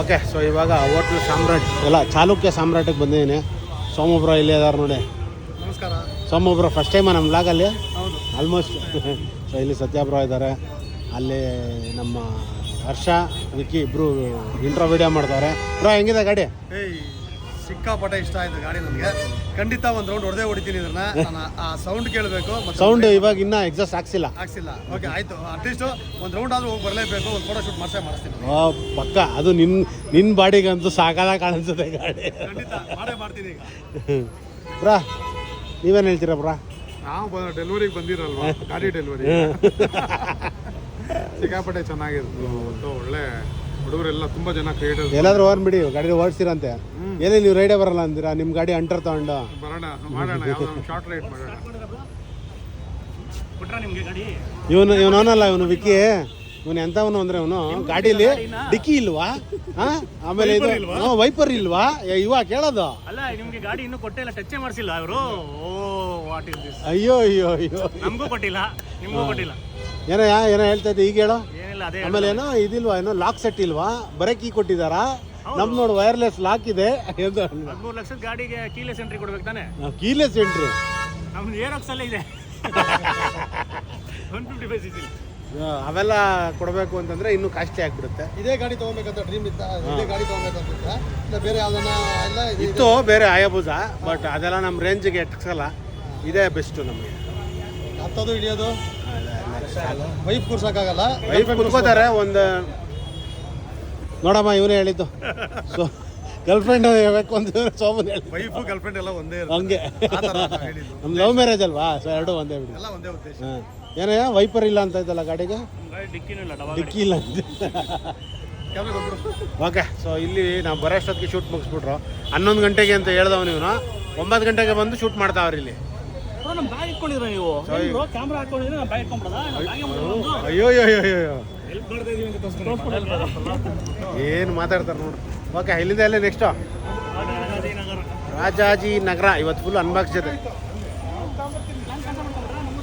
ಓಕೆ ಸೊ ಇವಾಗ ಹೋಟ್ಲು ಸಾಮ್ರಾಟ್ ಎಲ್ಲ ಚಾಲುಕ್ಯ ಸಾಮ್ರಾಟಕ್ಕೆ ಬಂದಿದ್ದೀನಿ. ಸೋಮಬ್ರ ಇಲ್ಲಿ ಅದಾರ ನೋಡಿ. ನಮಸ್ಕಾರ. ಸೋಮೊಬ್ರ ಫಸ್ಟ್ ಟೈಮ ನಮ್ಮ ಲಾಗಲ್ಲಿ ಆಲ್ಮೋಸ್ಟ್ ಸೊ ಇಲ್ಲಿ ಸತ್ಯಾಬ್ರ ಇದ್ದಾರೆ. ಅಲ್ಲಿ ನಮ್ಮ ಹರ್ಷ ವಿಕ್ಕಿ ಇಬ್ಬರು ಇಂಟ್ರೋ ವಿಡಿಯೋ ಮಾಡ್ತಾರೆ. ಬ್ರೋ ಹೆಂಗಿದೆ ಗಾಡಿ? ಸಿಕ್ಕಾಪಟ್ಟೆ ಇಷ್ಟ ಆಯ್ತು ಗಾಡಿ ನನಗೆ ಖಂಡಿತ ಒಂದು ರೌಂಡ್ ಹೊಡೆದೇ ಹೊಡಿತೀನಿ ಇದನ್ನ ನಾನು ಆ ಸೌಂಡ್ ಕೇಳಬೇಕು ಸೌಂಡ್ ಇವಾಗ ಇನ್ನ ಎಕ್ಸಾಸ್ಟ್ ಹಾಕ್ಸಿಲ್ಲ. ಹಾಕ್ಸಿಲ್ಲ. ಓಕೆ ಆಯ್ತು. ಅಟ್ಲೀಸ್ಟ್ ಒಂದು ರೌಂಡ್ ಆದ್ರೂ ಹೋಗಿ ಬರಲೇಬೇಕು. ಒಂದು ಫೋಟೋ ಶೂಟ್ ಮಾಡ್ಸೇ ಮಾಡಿಸ್ತೀನಿ. ಪಕ್ಕ. ಅದು ನಿನ್ ನಿನ್ ಬಾಡಿಗಂತೂ ಸಾಕಾದ ಕಾಣಿಸುತ್ತೆ ಗಾಡಿ. ಖಂಡಿತ. ಮಾಡೇ ಮಾಡ್ತೀನಿ ಈಗ. ಬ್ರಾ ನೀವೇನು ಹೇಳ್ತೀರಾ ಬ್ರಾ? ನಾವು ಡೆಲಿವರಿಗೆ ಬಂದಿರಲ್ವಾ? ಗಾಡಿ ಡೆಲಿವರಿ ಸಿಕ್ಕಾಪಟ್ಟೆ ಚೆನ್ನಾಗಿತ್ತು ಒಂದು ಒಳ್ಳೆ ಹುಡುಗರೆಲ್ಲ ತುಂಬಾ ಜನ ಕ್ರಿಯೇಟರ್ಸ್ ಎಲ್ಲಾದ್ರೂ ಬಿಡಿ ಗಾಡಿ ಓಡಿಸಿರಂತೆ. ಏನೇ ನೀವು ರೈಡೇ ಬರಲ್ಲ ಅಂತೀರಾ? ನಿಮ್ಮ ಗಾಡಿ ಅಂಟರ್ ತಗೊಂಡು. ಬರೋಣ ಮಾಡೋಣ ಅವನಲ್ಲ ಶಾರ್ಟ್ ರೈಡ್ ಮಾಡೋಣ. ಕೊಟ್ರ ನಿಮಗೆ ಗಾಡಿ? ಇವನು ಇವನವನಲ್ಲ ಇವನು ವಿಕ್ಕಿ. ಇವನು ಎಂಥವನು ಅಂದ್ರೆ ಇವನು ಗಾಡೀಲಿ ಡಿಕ್ಕಿ ಇಲ್ವಾ? ಹಾ ಆಮೇಲೆ ಇದು ವೈಪರ್ ಇಲ್ವಾ? ಏ, ಇವ ಕೇಳೋದು. ಅಲ್ಲ ನಿಮ್ಗೆ ಗಾಡಿ ಇನ್ನೂ ಕೊಟ್ಟಿಲ್ಲ ಟಚ್ ಮಾಡಿಸಿಲ್ಲ ಅವರು ಓ ವಾಟ್ ಇಸ್ ದಿಸ್ ಅಯ್ಯೋ ಅಯ್ಯೋ ಅಯ್ಯೋ. ನಮಗೂ ಕೊಟ್ಟಿಲ್ಲ ನಿಮಗೂ ಕೊಟ್ಟಿಲ್ಲ. ಏನೋ ಯಾ ಏನೋ ಹೇಳ್ತಾ ಇದ್ದೆ ಈಗ ಹೇಳೋ. ಆಮೇಲೆ ಏನೋ ಇದಿಲ್ವಾ ಏನೋ ಲಾಕ್ ಸೆಟ್ ಇಲ್ವಾ? ಬರೀ ಕೀ ಕೊಟ್ಟಿದಾರ ನಮ್ ನೋಡ್ ವೈರ್ಲೆಸ್ ಲಾಕ್ ಇದೆ. ಹದಿಮೂರು ಲಕ್ಷದ ಗಾಡಿಗೆ ಕೀಲೆಸ್ ಎಂಟ್ರಿ ಕೊಡ್ಬೇಕು ತಾನೆ? ಕೀಲೆಸ್ ಎಂಟ್ರಿ ನಮ್ದು ಏರೋಕ್ಸ್ ಅಲ್ಲೇ ಇದೆ. ಒನ್ ಫಿಫ್ಟಿ ಫೈವ್ ಅವೆಲ್ಲ ಕೊಡಬೇಕು ಅಂತಂದ್ರೆ ಇನ್ನೂ ಕಾಸ್ಟ್ಲಿ ಆಗ್ಬಿಡುತ್ತೆ. ಇದೇ ಗಾಡಿ ತಗೋಬೇಕಂತ ಡ್ರೀಮ್ ಇತ್ತ? ಇದೇ ಗಾಡಿ ತಗೋಬೇಕಂತ ಇಲ್ಲ ಬೇರೆ ಯಾವ್ದನ್ನ ಎಲ್ಲ ಇತ್ತು ಬೇರೆ ಆಯಬೂಜ ಬಟ್ ಅದೆಲ್ಲ ನಮ್ಮ ರೇಂಜ್ಗೆ ಎಟ್ಸಲ್ಲ ಇದೇ ಬೆಸ್ಟು ನಮಗೆ. ಹತ್ತೋದು ಇಳಿಯೋದು? ವೈಫ್ ಕೂರ್ಸಕ್ಕಾಗಲ್ಲ? ವೈಫ್ ಕುತ್ಕೋತಾರೆ ಒಂದು ನೋಡಮ್ಮ ಇವನೇ ಹೇಳಿದ್ದು. ಸೊ ಗರ್ಲ್ ಫ್ರೆಂಡ್ ಹೇಳ್ಬೇಕು ಅಂತ ಸೋಮನ್ ಹೇಳಿ ವೈಫು ಗರ್ಲ್ ಫ್ರೆಂಡ್ ಎಲ್ಲ ಒಂದೇ ಹಂಗೆ. ನಾವ್. ನಮ್ಮ ಲವ್ ಮ್ಯಾರೇಜ್ ಅಲ್ವಾ? ಸೊ ಎರಡು ಒಂದೇ ಬಿಡಿ. ಎಲ್ಲ ಒಂದೇ ಉದ್ದೇಶ. ಹಾಂ. ಏನಯ್ಯ ವೈಪರ್ ಇಲ್ಲ ಅಂತ ಇದ್ದಲ್ಲ ಗಾಡಿಗೆ? ಗಾಡಿ ಡಿಕ್ಕಿನೂ ಇಲ್ಲ ಡಬಲ್ ಡಿಕ್ಕಿ ಇಲ್ಲ ಅಂತ. ಓಕೆ ಸೊ ಇಲ್ಲಿ ನಾವು ಬರೋಷ್ಟೊತ್ತಿಗೆ ಶೂಟ್ ಮುಗಿಸ್ಬಿಟ್ರು. ಹನ್ನೊಂದು ಗಂಟೆಗೆ ಅಂತ ಹೇಳ್ದವನು ಇವನು. ಒಂಬತ್ತು ಗಂಟೆಗೆ ಬಂದು ಶೂಟ್ ಮಾಡ್ತಾವ್ರಿ ಇಲ್ಲಿ. ನಮ್ಮ ಬ್ಯಾಗ್ ಇಟ್ಕೊಂಡಿದ್ರ ನೀವು? ಕ್ಯಾಮ್ರಾ ಹಾಕೊಂಡಿದ್ರೆ ನಾನು ಬ್ಯಾಗ್ ಇಟ್ಕೊಂಡ್ಬಿಡದ? ಅಯ್ಯೋ ಅಯ್ಯೋ ಅಯ್ಯೋ ಅಯ್ಯೋ ಹೆಲ್ಪ್ ಮಾಡ್ತಾ ಇದೀವಿ ಅಂತ ತೋರಿಸ್ಕೊಂಡು ಏನು ಮಾತಾಡ್ತಾರೆ ನೋಡು ಓಕೆ ಇಲ್ಲಿಂದ ಅಲ್ಲೇ ನೆಕ್ಸ್ಟು ರಾಜಾಜಿ ನಗರ ಇವತ್ತು ಫುಲ್ ಅನ್ಬಾಕ್ಸ್ ಜೊತೆ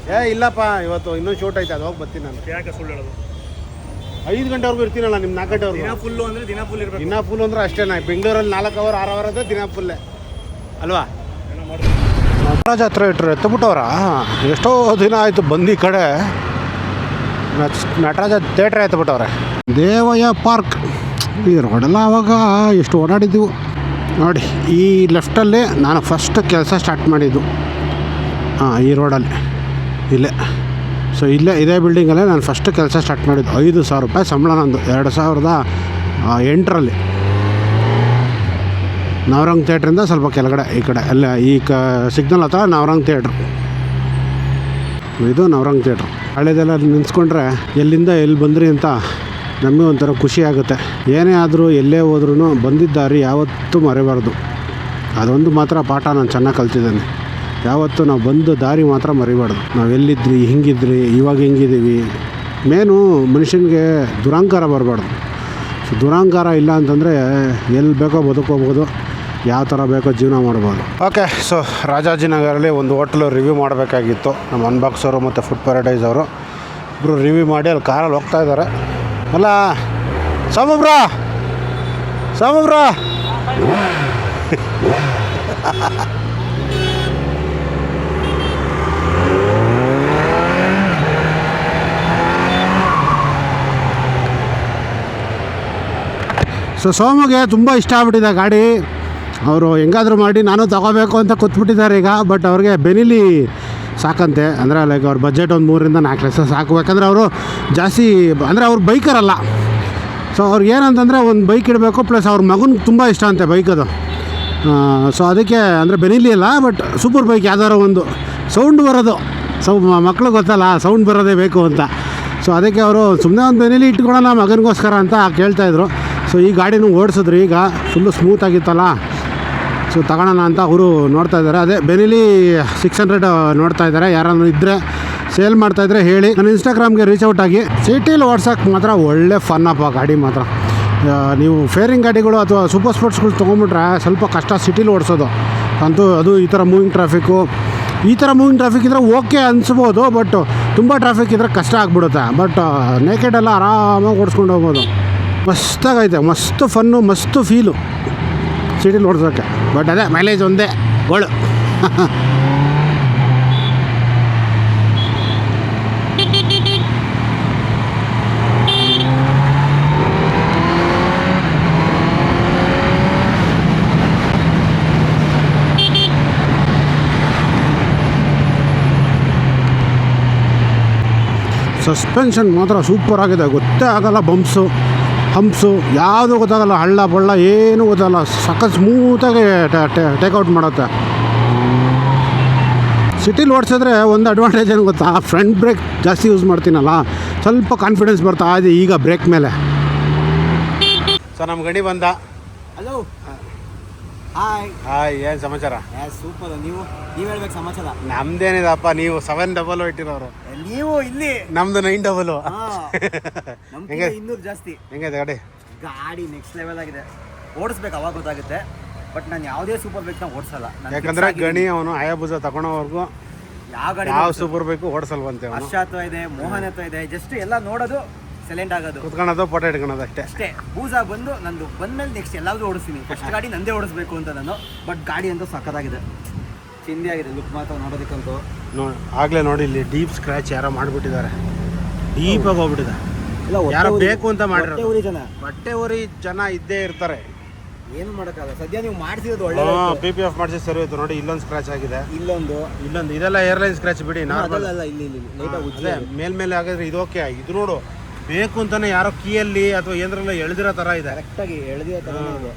ಏ ಇಲ್ಲಪ್ಪ ಇವತ್ತು ಇನ್ನೊಂದು ಶೂಟ್ ಐತೆ ಅದು ಹೋಗಿ ಬರ್ತೀನಿ ನಾನು. ಯಾಕೆ ಸುಳ್ಳು ಹೇಳೋದು? ಐದು ಗಂಟೆವರೆಗೂ ಇರ್ತೀನಲ್ಲ ನಿಮ್ಮ ನಾಲ್ಕು ದಿನ ಗಂಟೆವರೆಗೂ ಫುಲ್ಲು ಅಂದ್ರೆ ದಿನ ಫುಲ್ ಇರ್ಬೇಕು. ದಿನ ಫುಲ್ ಅಂದ್ರೆ ಅಷ್ಟೇ ನಾ ಬೆಂಗಳೂರಲ್ಲಿ ನಾಲ್ಕು ಅವರ್ ಆರು ಅವರ್ ಅದೇ ದಿನ ಫುಲ್ಲೇ ಅಲ್ವಾ? ನಟರಾಜ್ ಹತ್ರ ಇಟ್ಟರು ಎತ್ತಬಿಟ್ಟವ್ರ? ಎಷ್ಟೋ ದಿನ ಆಯಿತು ಬಂದಿ ಕಡೆ. ನಟ್- ನಟರಾಜ ಥಿಯೇಟ್ರ್ ಎತ್ತಬಿಟ್ಟವ್ರೆ ದೇವಯ್ಯ ಪಾರ್ಕ್. ಈ ರೋಡೆಲ್ಲ ಆವಾಗ ಎಷ್ಟು ಓಡಾಡಿದ್ದೆವು ನೋಡಿ, ಈ ಲೆಫ್ಟಲ್ಲಿ ನಾನು ಫಸ್ಟ್ ಕೆಲಸ ಸ್ಟಾರ್ಟ್ ಮಾಡಿದ್ದು. ಹಾಂ, ಈ ರೋಡಲ್ಲಿ. ಇಲ್ಲೇ. ಸೊ, ಇಲ್ಲೇ, ಇದೇ ಬಿಲ್ಡಿಂಗಲ್ಲೇ ನಾನು ಫಸ್ಟ್ ಕೆಲಸ ಸ್ಟಾರ್ಟ್ ಮಾಡಿದ್ದು. ಐದು ಸಾವಿರ ರೂಪಾಯಿ ಸಂಬಳ ನಂದು. ಎರಡು ಸಾವಿರದ ಎಂಟರಲ್ಲಿ. ನವರಂಗ್ ಥಿಯೇಟ್ರಿಂದ ಸ್ವಲ್ಪ ಕೆಳಗಡೆ, ಈ ಕಡೆ, ಅಲ್ಲ, ಈ ಕ, ಸಿಗ್ನಲ್ ಹತ್ರ ನವರಂಗ್ ಥಿಯೇಟ್ರ್. ಇದು ನವರಂಗ್ ಥಿಯೇಟ್ರ್. ಹಳೇದೆಲ್ಲ ನಿಂತ್ಕೊಂಡ್ರೆ ಎಲ್ಲಿಂದ ಎಲ್ಲಿ ಬಂದ್ರಿ ಅಂತ ನಮಗೆ ಒಂಥರ ಖುಷಿ ಆಗುತ್ತೆ. ಏನೇ ಆದರೂ ಎಲ್ಲೇ ಹೋದ್ರೂ ಬಂದಿದ್ದಾರೆ ಯಾವತ್ತೂ ಮರಿಬಾರ್ದು. ಅದೊಂದು ಮಾತ್ರ ಪಾಠ ನಾನು ಚೆನ್ನಾಗಿ ಕಲ್ತಿದ್ದೇನೆ. ಯಾವತ್ತೂ ನಾವು ಬಂದು ದಾರಿ ಮಾತ್ರ ಮರಿಬಾರ್ದು. ನಾವು ಎಲ್ಲಿದ್ರಿ, ಹಿಂಗಿದ್ರಿ, ಇವಾಗ ಹೆಂಗಿದ್ದೀವಿ. ಮೇನು ಮನುಷ್ಯನಿಗೆ ದುರಾಂಕಾರ ಬರಬಾರ್ದು. ದುರಾಂಕಾರ ಇಲ್ಲ ಅಂತಂದರೆ ಎಲ್ಲಿ ಬೇಕೋ ಬದುಕೋಬೋದು ಯಾವ ಥರ ಬೇಕೋ ಜೀವನ ಮಾಡ್ಬೋದು. ಓಕೆ, ಸೊ ರಾಜಾಜಿನಗರಲ್ಲಿ ಒಂದು ಹೋಟ್ಲು ರಿವ್ಯೂ ಮಾಡಬೇಕಾಗಿತ್ತು. ನಮ್ಮ ಅನ್ಬಾಕ್ಸ್ ಅವರು ಮತ್ತು ಫುಡ್ ಪ್ಯಾರಡೈಸ್ ಅವರು. ಇಬ್ಬರು ರಿವ್ಯೂ ಮಾಡಿ ಅಲ್ಲಿ ಕಾರಲ್ಲಿ ಹೋಗ್ತಾ ಇದ್ದಾರೆ. ಅಲ್ಲ ಸಾಮಬ್ರ ಸಾಮಬ್ರ ಸೊ, ಸೋಮಗೆ ತುಂಬ ಇಷ್ಟ ಆಗ್ಬಿಟ್ಟಿದೆ ಗಾಡಿ. ಅವರು ಹೆಂಗಾದರೂ ಮಾಡಿ ನಾನು ತಗೋಬೇಕು ಅಂತ ಕೂತ್ಬಿಟ್ಟಿದ್ದಾರೆ ಈಗ ಬಟ್ ಅವ್ರಿಗೆ ಬೆನಿಲಿ ಸಾಕಂತೆ. ಅಂದರೆ ಲೈಕ್ ಅವ್ರ ಬಜೆಟ್ ಒಂದು ಮೂರರಿಂದ ನಾಲ್ಕು ಲಕ್ಷ ಸಾಕು. ಯಾಕಂದರೆ ಅವರು ಜಾಸ್ತಿ, ಅಂದರೆ ಅವ್ರು ಬೈಕರಲ್ಲ. ಸೊ ಅವ್ರಿಗೆ ಏನಂತಂದರೆ ಒಂದು ಬೈಕ್ ಇಡಬೇಕು ಪ್ಲಸ್ ಅವ್ರ ಮಗನಿಗೆ ತುಂಬ ಇಷ್ಟ ಅಂತೆ ಬೈಕ್ ಅದು. ಸೊ ಅದಕ್ಕೆ, ಅಂದರೆ ಬೆನಿಲಿ ಅಲ್ಲ ಬಟ್ ಸೂಪರ್ ಬೈಕ್ ಯಾವ್ದಾರು ಒಂದು. ಸೌಂಡ್ ಬರೋದು. ಸೊ ಮಕ್ಳು ಗೊತ್ತಲ್ಲ ಸೌಂಡ್ ಬರೋದೇ ಬೇಕು ಅಂತ. ಸೊ ಅದಕ್ಕೆ ಅವರು ಸುಮ್ಮನೆ ಒಂದು ಬೆನಿಲಿ ಇಟ್ಕೊಳ್ಳೋಣ ಮಗನಿಗೋಸ್ಕರ ಅಂತ ಕೇಳ್ತಾಯಿದ್ರು ಸೊ ಈ ಗಾಡಿನೂ ಓಡಿಸಿದ್ರು ಈಗ. ಫುಲ್ಲು ಸ್ಮೂತಾಗಿತ್ತಲ್ಲ ಸೊ ತಗೊಳ್ಳೋಣ ಅಂತ ಅವರು ನೋಡ್ತಾ ಇದ್ದಾರೆ. ಅದೇ ಬೆನಿಲಿ ಸಿಕ್ಸ್ ಹಂಡ್ರೆಡ್ ನೋಡ್ತಾ ಇದ್ದಾರೆ. ಯಾರಾದ್ರು ಇದ್ದರೆ ಸೇಲ್ ಮಾಡ್ತಾ ಮಾಡ್ತಾಯಿದ್ರೆ ಹೇಳಿ. ನಾನು ಇನ್ಸ್ಟಾಗ್ರಾಮ್ಗೆ ರೀಚ್ ಔಟ್ ಆಗಿ. ಸಿಟಿಲಿ ಓಡ್ಸೋಕ್ಕೆ ಮಾತ್ರ ಒಳ್ಳೆ ಫನ್ ಅಪ್ಪ ಗಾಡಿ ಮಾತ್ರ. ನೀವು ಫೇರಿಂಗ್ ಗಾಡಿಗಳು ಅಥವಾ ಸೂಪರ್ ಸ್ಪೋರ್ಟ್ಸ್ಗಳು ತೊಗೊಂಬಿಟ್ರೆ ಸ್ವಲ್ಪ ಕಷ್ಟ ಸಿಟಿಲಿ ಓಡಿಸೋದು. ಅಂತೂ ಅದು ಈ ಥರ ಮೂವಿಂಗ್ ಟ್ರಾಫಿಕ್ಕು ಈ ಥರ ಮೂವಿಂಗ್ ಟ್ರಾಫಿಕ್ ಇದ್ದರೆ ಓಕೆ ಅನಿಸ್ಬೋದು ಬಟ್ ತುಂಬ ಟ್ರಾಫಿಕ್ ಇದ್ದರೆ ಕಷ್ಟ ಆಗ್ಬಿಡುತ್ತೆ. ಬಟ್ ನೇಕೆಡೆಲ್ಲ ಆರಾಮಾಗಿ ಓಡಿಸ್ಕೊಂಡು ಹೋಗ್ಬೋದು. ಮಸ್ತಾಗೈತೆ. ಮಸ್ತ್ ಫನ್ನು ಮಸ್ತ್ ಫೀಲು ಸಿಟಿಲಿ ಓಡಿಸೋಕ್ಕೆ ಬಟ್ ಅದೇ ಮೈಲೇಜ್ ಒಂದೇ ಗೋಳು ಸಸ್ಪೆನ್ಷನ್ ಮಾತ್ರ ಸೂಪರ್ ಆಗಿದೆ. ಗೊತ್ತೇ ಆಗಲ್ಲ ಬಂಪ್ಸು ಹಂಪ್ಸು ಯಾವುದೂ ಗೊತ್ತಾಗಲ್ಲ ಹಳ್ಳ ಬಳ್ಳ ಏನೂ ಗೊತ್ತಾಗಲ್ಲ ಸಖತ್ ಸ್ಮೂತಾಗಿ ಟೇಕ್ಔಟ್ ಮಾಡುತ್ತೆ. ಸಿಟಿಲಿ ಓಡಿಸಿದ್ರೆ ಒಂದು ಅಡ್ವಾಂಟೇಜ್ ಏನು ಗೊತ್ತಾ? ಫ್ರಂಟ್ ಬ್ರೇಕ್ ಜಾಸ್ತಿ ಯೂಸ್ ಮಾಡ್ತೀನಲ್ಲ ಸ್ವಲ್ಪ ಕಾನ್ಫಿಡೆನ್ಸ್ ಬರ್ತಾ ಇದೆ ಈಗ ಬ್ರೇಕ್ ಮೇಲೆ. ಸರ್ ನಮ್ಮ ಗಡಿ ಬಂದ. ಹಲೋ ಹಾಯ್ ಹಾಯ್ ಏನು ಸಮಾಚಾರ? ಸೂಪರ್ ನೀವು ನೀವು ಹೇಳ್ಬೇಕು ಸಮಾಚಾರ? ನಮ್ದೇನಿದಪ್ಪ ನೀವು ಸೆವೆನ್ ಡಬಲ್ ಇಟ್ಟಿರೋರು. ನೀವು ಇಲ್ಲಿ? ನಮ್ದು ನೈನ್ ಡಬಲ್ ಹೆಂಗೆ? ಇನ್ನೂರು ಜಾಸ್ತಿ. ಹೆಂಗಿದೆ ಗಾಡಿ? ಗಾಡಿ ನೆಕ್ಸ್ಟ್ ಲೆವೆಲ್ ಆಗಿದೆ. ಓಡಿಸ್ಬೇಕು ಅವಾಗ ಗೊತ್ತಾಗುತ್ತೆ. ಬಟ್ ನಾನು ಯಾವುದೇ ಸೂಪರ್ ಬೈಕ್ನ ಓಡಿಸಲ್ಲ. ಯಾಕಂದ್ರೆ ಗಣಿ ಅವನು ಆಯಾಬುಜ ತಗೊಳೋವರೆಗೂ ಯಾವ ಗಾಡಿ ಯಾವ ಸೂಪರ್ ಬೇಕು ಓಡಿಸಲ್ವಂತೆ ಹರ್ಷ ಹತ್ರ ಇದೆ ಮೋಹನ್ ಹತ್ರ ಇದೆ. ಜಸ್ಟ್ ಎಲ್ಲ ನೋಡೋದು ಸೈಲೆಂಟ್ ಆಗೋದು. ಕುತ್ಕೊಳ್ಳೋದು ಫೋಟೋ ಇಟ್ಕೊಳೋದು ಅಷ್ಟೇ. ಅಷ್ಟೇ. ಬೂಜಾ ಬಂದು ನಂದು ಬಂದ್ಮೇಲೆ ನೆಕ್ಸ್ಟ್ ಎಲ್ಲಾದ್ರೂ ಓಡಿಸ್ತೀನಿ. ಫಸ್ಟ್ ಗಾಡಿ ನಂದೇ ಓಡಿಸ್ಬೇಕು ಅಂತ ನಾನು. ಬಟ್ ಗಾಡಿ ಅಂತೂ ಸಕ್ಕದಾಗಿದೆ ಚಿಂದಿ ಆಗಿದೆ ಲುಕ್ ಮಾತ್ರ ನೋಡೋದಕ್ಕಂತೂ. ನೋಡಿ ಆಗಲೇ ನೋಡಿ ಇಲ್ಲಿ ಡೀಪ್ ಸ್ಕ್ರಾಚ್ ಯಾರೋ ಮಾಡಿಬಿಟ್ಟಿದ್ದಾರೆ. ಡೀಪಾಗಿ ಹೋಗ್ಬಿಟ್ಟಿದೆ. ಇಲ್ಲ ಯಾರೋ ಬೇಕು ಅಂತ ಮಾಡಿರೋದು. ಊರಿ ಜನ. ಬಟ್ಟೆ ಊರಿ ಜನ ಇದ್ದೇ ಇರ್ತಾರೆ. ಏನು ಮಾಡೋಕ್ಕಾಗಲ್ಲ. ಸದ್ಯ ನೀವು ಮಾಡಿಸಿರೋದು ಒಳ್ಳೆ ಪಿ ಪಿ ಎಫ್ ಮಾಡಿಸಿ ಸರಿ ಹೋಯ್ತು. ನೋಡಿ ಇಲ್ಲೊಂದು ಸ್ಕ್ರಾಚ್ ಆಗಿದೆ. ಇಲ್ಲೊಂದು. ಇಲ್ಲೊಂದು ಇದೆಲ್ಲ ಏರ್ಲೈನ್ ಸ್ಕ್ರಾಚ್ ಬಿಡಿ ನಾರ್ಮಲ್ ಅಲ್ಲ ಇಲ್ಲಿ ಇಲ್ಲಿ ಮೇಲ್ಮೇಲೆ ಆಗಿದ್ರೆ ಇದು ಓಕೆ ಇದು ನೋಡು. ಬೇಕು ಅಂತಾನೆ ಯಾರೋ ಕೀಯಲ್ಲಿ ಅಥವಾ ಏನರಲ್ಲ ಎಳ್ದಿರೋ ತರ ಇದೆ. ಕರೆಕ್ಟಾಗಿ ಎಳ್ದಿರೋ ಇದೆ.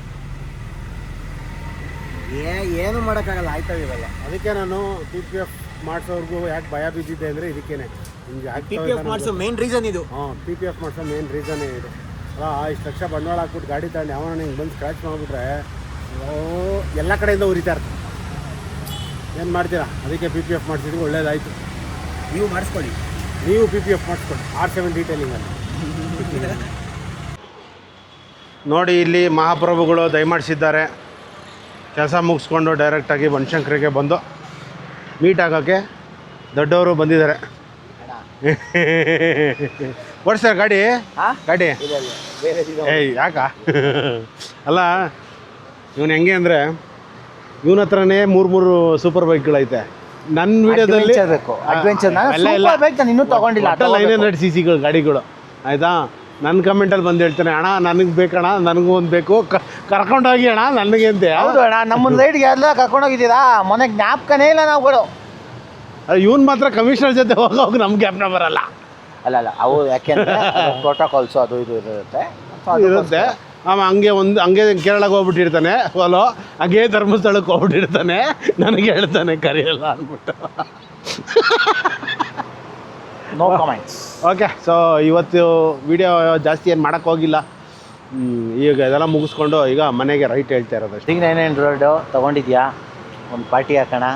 ಏ ಏನು ಮಾಡೋಕ್ಕಾಗಲ್ಲ ಆಯ್ತವೆ ಇವೆಲ್ಲ. ಅದಕ್ಕೆ ನಾನು ಪಿ ಪಿ ಎಫ್ ಮಾಡಿಸೋರ್ಗು ಯಾಕೆ ಭಯ ಬಿದ್ದಿದ್ದೆ ಅಂದರೆ ಇದಕ್ಕೇನೆ. ಹಿಂಗೆ ಪಿ ಪಿ ಎಫ್ ಮಾಡಿಸೋ ಮೇನ್ ರೀಸನ್ ಇದು. ಹಾಂ ಪಿ ಪಿ ಎಫ್ ಮಾಡಿಸೋ ಮೇನ್ ರೀಸನ್ನೇ ಇದು. ಅಲ್ಲ ಇಷ್ಟು ಲಕ್ಷ ಬಂಡವಾಳ ಹಾಕ್ಬಿಟ್ಟು ಗಾಡಿ ತಗೊಂಡು ಅವನ ಹಿಂಗೆ ಬಂದು ಸ್ಕ್ರಾಚ್ ಮಾಡಿಬಿಟ್ರೆ ಓ ಎಲ್ಲ ಕಡೆಯಿಂದ ಉರಿತಾ ಇರ್ತಾರೆ ಏನು ಮಾಡ್ತೀರಾ? ಅದಕ್ಕೆ ಪಿ ಪಿ ಎಫ್ ಮಾಡಿಸಿದ್ರು ಒಳ್ಳೇದಾಯಿತು. ನೀವು ಮಾಡಿಸ್ಕೊಳ್ಳಿ. ನೀವು ಪಿ ಪಿ ಎಫ್ ಮಾಡಿಸ್ಕೊಳ್ಳಿ. ಆರ್ ಸೆವೆನ್ ಡೀಟೇಲಿಂಗಲ್ಲಿ ನೋಡಿ ಇಲ್ಲಿ ಮಹಾಪ್ರಭುಗಳು ದಯಮಾಡಿಸಿದ್ದಾರೆ. ಕೆಲಸ ಮುಗಿಸ್ಕೊಂಡು ಡೈರೆಕ್ಟಾಗಿ ಬನಶಂಕರಿಗೆ ಬಂದು ಮೀಟ್ ಆಗೋಕ್ಕೆ ದೊಡ್ಡವರು ಬಂದಿದ್ದಾರೆ. ಓಡಿಸ್ತಾರೆ ಗಾಡಿ? ಗಾಡಿ? ಏಯ್ ಯಾಕ? ಅಲ್ಲ ಇವನು ಹೆಂಗೆ ಅಂದರೆ ಇವನ ಹತ್ರನೇ ಮೂರು ಮೂರು ಸೂಪರ್ ಬೈಕ್ಗಳೈತೆ ನನ್ನ ವಿಡಿಯೋದಲ್ಲಿ ಅಡ್ವೆಂಚರ್ ಬೇಕು. Adventure. ನಾನು super ಇನ್ನೂ ತಗೊಂಡಿಲ್ಲ, ಸಿ ಸಿಗಳು ಗಾಡಿಗಳು. ಆಯಿತಾ? ನನ್ನ ಕಮೆಂಟಲ್ಲಿ ಬಂದು ಹೇಳ್ತಾನೆ. ಅಣ್ಣ ನನಗೆ ಬೇಕಣ್ಣ ನನಗೂ ಒಂದು ಬೇಕು. ಕರ್ಕೊಂಡೋಗಿ ಅಣ್ಣ ನನಗೆ ಅಂತೆ. ಹೌದು ಅಣ್ಣ ನಮ್ಮನ್ನು ಲೈಟ್ಗೆ ಎಲ್ಲ ಕರ್ಕೊಂಡೋಗಿದ್ದೀರಾ? ಮೊನ್ನೆ ಜ್ಞಾಪಕನೇ ಇಲ್ಲ ನಾವು ನಾವುಗಳು ಇವನು ಮಾತ್ರ ಕಮಿಷನರ್ ಜೊತೆ ಹೋಗೋಕೆ ನಮ್ಗೆ ಜ್ಞಾಪನ ಬರಲ್ಲ ಅಲ್ಲ. ಅಲ್ಲ ಅವು ಯಾಕೆಂದ್ರೆ ಪ್ರೋಟೋಕಾಲ್ಸು ಅದು ಇದು ಇರುತ್ತೆ. ಇರುತ್ತೆ. ಆಮೇಲೆ ಹಂಗೆ ಒಂದು ಹಂಗೆ ಕೇರಳಕ್ಕೆ ಹೋಗ್ಬಿಟ್ಟಿರ್ತಾನೆ. ಫಾಲೋ ಹಂಗೆ ಧರ್ಮಸ್ಥಳಕ್ಕೆ ಹೋಗ್ಬಿಟ್ಟಿರ್ತಾನೆ. ನನಗೆ ಹೇಳ್ತಾನೆ ಕರೆಯಲ್ಲ ಅಂದ್ಬಿಟ್ಟು. ನೋ ಕಮೆಂಟ್ಸ್ ಓಕೆ ಸೊ ಇವತ್ತು ವಿಡಿಯೋ ಜಾಸ್ತಿ ಏನು ಮಾಡೋಕೆ ಹೋಗಿಲ್ಲ. ಈಗ ಇದೆಲ್ಲ ಮುಗಿಸ್ಕೊಂಡು ಈಗ ಮನೆಗೆ ರೈಟ್ ಹೇಳ್ತಾ ಇರೋದು ಈಗ ನೈನ್ ಹಂಡ್ರೆಡ್ ತೊಗೊಂಡಿದ್ಯಾ? ಒಂದು ಪಾರ್ಟಿ ಹಾಕೋಣ.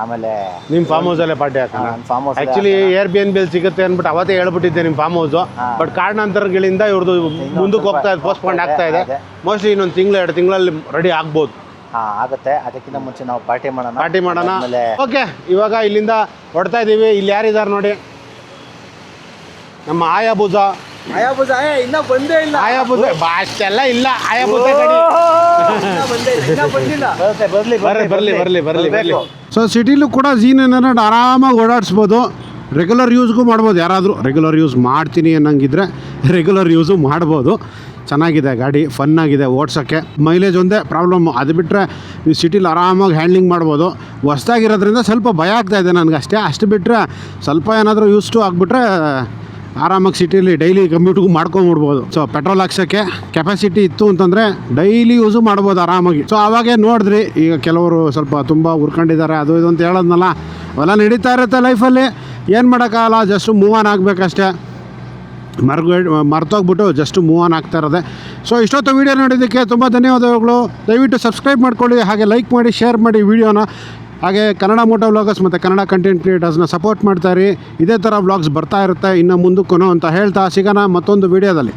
ಆಮೇಲೆ ನಿಮ್ಮ ಫಾರ್ಮ್ ಹೌಸಲ್ಲೇ ಪಾರ್ಟಿ ಹಾಕೋಣ. Farm house actually Airbnb ಸಿಗುತ್ತೆ ಅಂದ್ಬಿಟ್ಟು ಅವತ್ತೇ ಹೇಳ್ಬಿಟ್ಟಿದ್ದೆ ನಿಮ್ಮ ಫಾರ್ಮ್ ಹೌಸು ಬಟ್ ಕಾರಣಾಂತರಗಳಿಂದ ಇವ್ರದ್ದು ಮುಂದಕ್ಕೆ ಹೋಗ್ತಾ ಇದೆ ಪೋಸ್ಟ್ಪೋಂಡ್ ಆಗ್ತಾ ಇದೆ. ಮೋಸ್ಟ್ಲಿ ಇನ್ನೊಂದು ತಿಂಗಳು ಎರಡು ತಿಂಗಳಲ್ಲಿ ರೆಡಿ ಆಗ್ಬೋದು. ಹಾ ಆಗುತ್ತೆ. ಅದಕ್ಕಿಂತ ಮುಂಚೆ ನಾವು ಪಾರ್ಟಿ ಮಾಡೋಣ. ಪಾರ್ಟಿ ಮಾಡೋಣ. ಓಕೆ ಇವಾಗ ಇಲ್ಲಿಂದ ಹೊಡ್ತಾ ಇದ್ದೀವಿ ಇಲ್ಲಿ ಯಾರಿದ್ದಾರೆ ನೋಡಿ? ನಮ್ಮ ಆಯಾಭುಜ ಆಯಾಬುಜ ಇನ್ನ ಬಂದೇ ಇಲ್ಲ. ಆಯಾಭುಜ ಬಾ ಅಷ್ಟೆಲ್ಲ ಇಲ್ಲ. ಆಯಾಭುಜ ಗಾಡಿ ಬರುತ್ತೆ ಬರ್ಲಿ ಬರ್ಲಿ ಬರ್ಲಿ ಬರ್ಲಿ. ಬರ್ಲಿ ಬರ್ಲಿ ಬರ್ಬೇಕು. ಸೊ ಸಿಟಿಲೂ ಕೂಡ ಜೀನ್ ಏನಾರ ಆರಾಮಾಗಿ ಓಡಾಡಿಸ್ಬೋದು. ರೆಗ್ಯುಲರ್ ಯೂಸ್ಗೂ ಮಾಡ್ಬೋದು. ಯಾರಾದರೂ ರೆಗ್ಯುಲರ್ ಯೂಸ್ ಮಾಡ್ತೀನಿ ಅನ್ನಂಗಿದ್ರೆ ರೆಗ್ಯುಲರ್ ಯೂಸು ಮಾಡ್ಬೋದು. ಚೆನ್ನಾಗಿದೆ ಗಾಡಿ ಫನ್ನಾಗಿದೆ ಓಡ್ಸೋಕ್ಕೆ ಮೈಲೇಜ್ ಒಂದೇ ಪ್ರಾಬ್ಲಮ್ ಅದು ಬಿಟ್ಟರೆ ನೀವು ಸಿಟಿಲಿ ಆರಾಮಾಗಿ ಹ್ಯಾಂಡ್ಲಿಂಗ್ ಮಾಡ್ಬೋದು. ಹೊಸ್ದಾಗಿರೋದ್ರಿಂದ ಸ್ವಲ್ಪ ಭಯ ಆಗ್ತಾ ಇದೆ ನನಗೆ ಅಷ್ಟೇ ಅಷ್ಟು ಬಿಟ್ಟರೆ ಸ್ವಲ್ಪ ಏನಾದರೂ ಯೂಸ್ ಟು ಆಗಿಬಿಟ್ರೆ ಆರಾಮಾಗಿ ಸಿಟಿಯಲ್ಲಿ ಡೈಲಿ ಕಮ್ಯೂಟ್ಗೂ ಮಾಡ್ಕೊಂಬಿಡ್ಬೋದು. ಸೊ ಪೆಟ್ರೋಲ್ ಹಾಕ್ಸೋಕ್ಕೆ ಕೆಪಾಸಿಟಿ ಇತ್ತು ಅಂತಂದರೆ ಡೈಲಿ ಯೂಸು ಮಾಡ್ಬೋದು ಆರಾಮಾಗಿ. ಸೊ ಅವಾಗೇ ನೋಡಿದ್ರಿ, ಈಗ ಕೆಲವರು ಸ್ವಲ್ಪ ತುಂಬ ಉರ್ಕೊಂಡಿದ್ದಾರೆ ಅದು ಇದು ಅಂತ ಹೇಳೋದ್ನಲ್ಲ ಹೊಲ ನಡೀತಾ ಇರುತ್ತೆ ಲೈಫಲ್ಲಿ ಏನು ಮಾಡೋಕ್ಕಾಗಲ್ಲ ಜಸ್ಟ್ ಮೂವ್ ಆನ್ ಆಗಬೇಕಷ್ಟೇ. ಮರ್ಗ ಮರ್ತೋಗ್ಬಿಟ್ಟು ಜಸ್ಟ್ ಮೂವ್ ಆನ್ ಆಗ್ತಾ ಇರೋದೆ. ಸೊ ಇಷ್ಟೊತ್ತು ವೀಡಿಯೋ ನೋಡಿದ್ದಕ್ಕೆ ತುಂಬ ಧನ್ಯವಾದಗಳು. ದಯವಿಟ್ಟು ಸಬ್ಸ್ಕ್ರೈಬ್ ಮಾಡ್ಕೊಳ್ಳಿ, ಹಾಗೆ ಲೈಕ್ ಮಾಡಿ ಶೇರ್ ಮಾಡಿ ವೀಡಿಯೋನ ಹಾಗೆ ಕನ್ನಡ ಮೋಟೋ ವ್ಲಾಗರ್ಸ್ ಮತ್ತು ಕನ್ನಡ ಕಂಟೆಂಟ್ ಕ್ರಿಯೇಟರ್ಸ್ನ ಸಪೋರ್ಟ್ ಮಾಡ್ತಾಯಿರಿ ಇದೇ ಥರ ವ್ಲಾಗ್ಸ್ ಬರ್ತಾ ಇರುತ್ತೆ. ಇನ್ನು ಮುಂದಕ್ಕೂ ಅಂತ ಹೇಳ್ತಾ ಸಿಗೋಣ ಮತ್ತೊಂದು ವೀಡಿಯೋದಲ್ಲಿ.